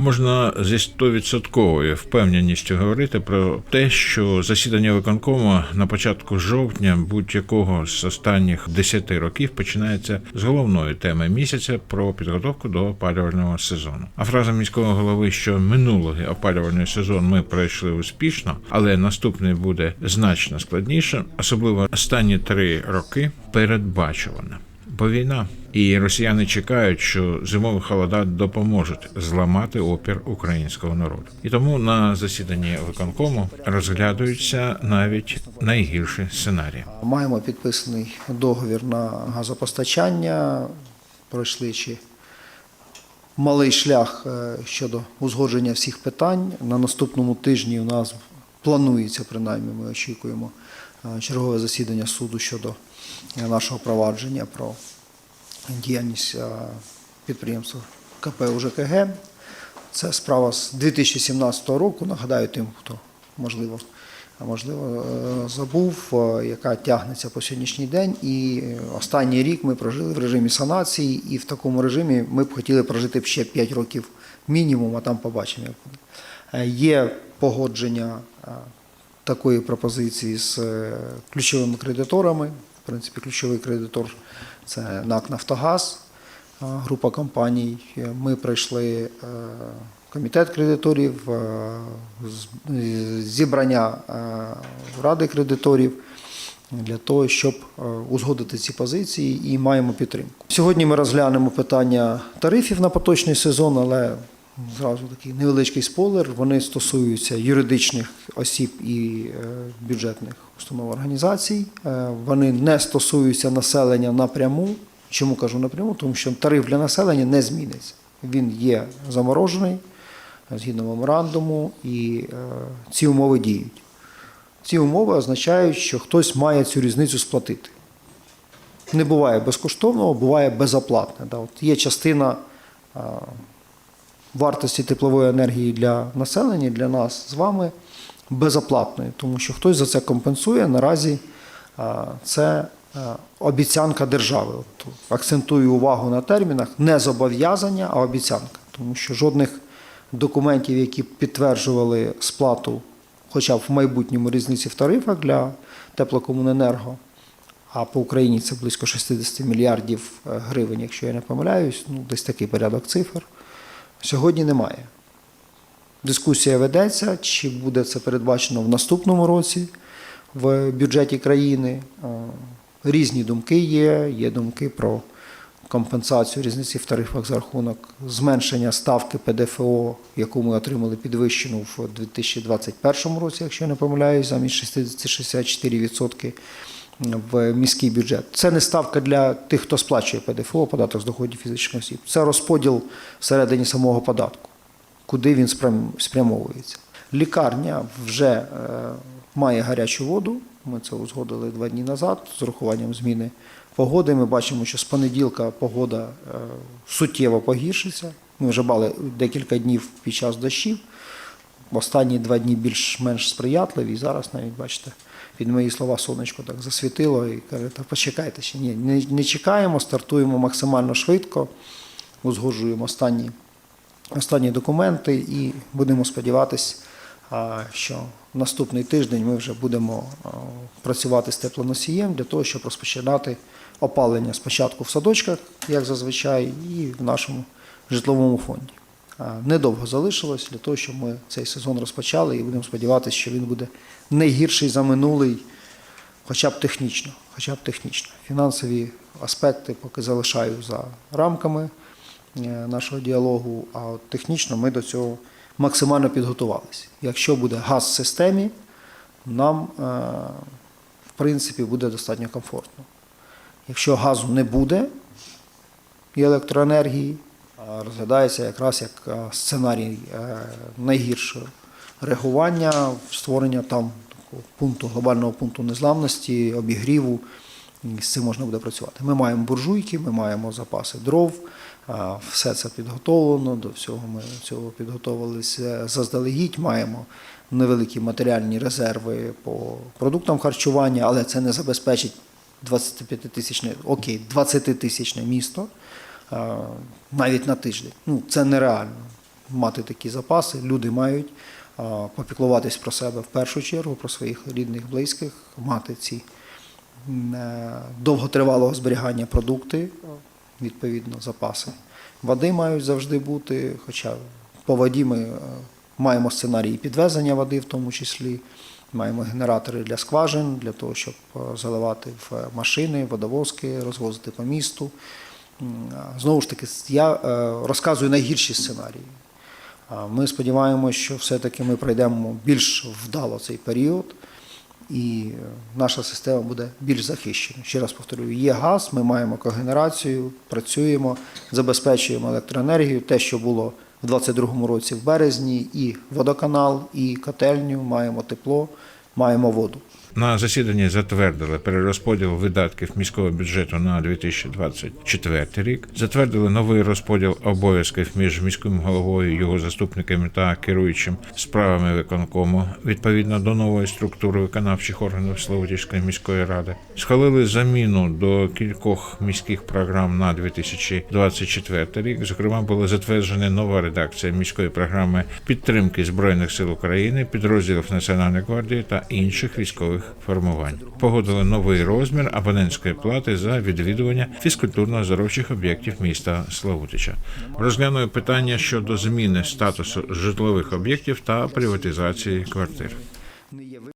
Можна зі 100% впевненістю говорити про те, що засідання виконкому на початку жовтня будь-якого з останніх 10 років починається з головної теми місяця про підготовку до опалювального сезону. А фраза міського голови, що минулий опалювальний сезон ми пройшли успішно, але наступний буде значно складніше, особливо останні три роки передбачувана. Бо війна і росіяни чекають, що зимові холода допоможуть зламати опір українського народу. І тому на засіданні виконкому розглядаються навіть найгірші сценарії. Маємо підписаний договір на газопостачання, пройшли ще малий шлях е, щодо узгодження всіх питань. На наступному тижні у нас планується, принаймні, ми очікуємо е, чергове засідання суду щодо нашого провадження про діяльність е, підприємства КП УЖКГ. Це справа з 2017 року. Нагадаю тим, хто можливо, можливо е, забув, е, яка тягнеться по сьогоднішній день. І останній рік ми прожили в режимі санації, і в такому режимі ми б хотіли прожити ще 5 років мінімум, а там побачимо, як буде. Є погодження такої пропозиції з ключовими кредиторами. Принципі, ключовий кредитор це НАК Нафтогаз, група компаній. Ми пройшли е, комітет кредиторів, е, зібрання е, ради кредиторів для того, щоб узгодити ці позиції і маємо підтримку. Сьогодні ми розглянемо питання тарифів на поточний сезон, але зразу такий невеличкий спойлер. Вони стосуються юридичних осіб і е, бюджетних установ організацій. Е, Вони не стосуються населення напряму. Чому кажу напряму? Тому що тариф для населення не зміниться. Він є заморожений е, згідно меморандуму, і ці умови діють. Ці умови означають, що хтось має цю різницю сплатити. Не буває безкоштовного, буває безоплатне. Є частина вартості теплової енергії для населення, для нас з вами безоплатною, тому що хтось за це компенсує. Наразі це обіцянка держави. Акцентую увагу на термінах не зобов'язання, а обіцянка, тому що жодних документів, які підтверджували сплату, хоча б в майбутньому різниці в тарифах для теплокомуненерго, а по Україні це близько 60 мільярдів е, гривень, якщо я не помиляюсь, ну десь такий порядок цифр. Сьогодні немає. Дискусія ведеться, чи буде це передбачено в наступному році в бюджеті країни. Е, Різні думки є. Є думки про компенсацію різниці в тарифах за рахунок зменшення ставки ПДФО, яку ми отримали підвищену в 2021 році, якщо я не помиляюсь, замість 60-64% в міський бюджет. Це не ставка для тих, хто сплачує ПДФО, податок з доходів фізичних осіб. Це розподіл всередині самого податку, куди він спрямовується. Лікарня вже е, має гарячу воду. Ми це узгодили два дні назад з урахуванням зміни погоди. Ми бачимо, що з понеділка погода е, суттєво погіршиться. Ми вже мали декілька днів під час дощів. Останні два дні більш-менш сприятливі. І зараз навіть бачите, під мої слова сонечко так засвітило і каже, та почекайте ще. Ні, не, не чекаємо, стартуємо максимально швидко, узгоджуємо останні, останні документи і будемо сподіватися, що наступний тиждень ми вже будемо працювати з теплоносієм для того, щоб розпочинати опалення спочатку в садочках, як зазвичай, і в нашому житловому фонді. А, Недовго залишилось для того, щоб ми цей сезон розпочали і будемо сподіватися, що він буде не гірший за минулий, хоча б технічно. Хоча б технічно. Фінансові аспекти поки залишаю за рамками е, нашого діалогу, а от технічно ми до цього максимально підготувалися. Якщо буде газ в системі, нам, е, в принципі, буде достатньо комфортно. Якщо газу не буде і електроенергії, розглядається якраз як е, сценарій е, найгіршого реагування, створення там такого пункту, глобального пункту незламності, обігріву. І з цим можна буде працювати. Ми маємо буржуйки, ми маємо запаси дров, все це підготовлено. До всього ми цього підготовилися заздалегідь. Маємо невеликі матеріальні резерви по продуктам харчування, але це не забезпечить 25 тисячне, окей, 20 тисячне місто навіть на тиждень. Ну, це нереально. мати такі запаси. Люди мають попіклуватись про себе в першу чергу, про своїх рідних, близьких, мати ці е, довготривалого зберігання продукти, відповідно, запаси. Води мають завжди бути, хоча по воді ми е, маємо сценарії підвезення води, в тому числі. Маємо генератори для скважин, для того, щоб е, заливати в машини, водовозки, розвозити по місту. Знову ж таки, я е, розказую найгірші сценарії. Ми сподіваємося, що все-таки ми пройдемо більш вдало цей період, і е, наша система буде більш захищена. Ще раз повторюю, є газ, ми маємо когенерацію, працюємо, забезпечуємо електроенергію. Те, що було в 2022 році в березні, і водоканал, і котельню, маємо тепло, маємо воду. На засіданні затвердили перерозподіл видатків міського бюджету на 2024 рік. Затвердили новий розподіл обов'язків між міським головою, його заступниками та керуючим справами виконкому відповідно до нової структури виконавчих органів Славутівської міської ради. Схвалили заміну до кількох міських програм на 2024 рік. Зокрема, була затверджена нова редакція міської програми підтримки збройних сил України, підрозділів Національної гвардії та інших військових формувань. Погодили новий розмір абонентської плати за відвідування фізкультурно-оздоровчих об'єктів міста Славутича. Розглянули питання щодо зміни статусу житлових об'єктів та приватизації квартир.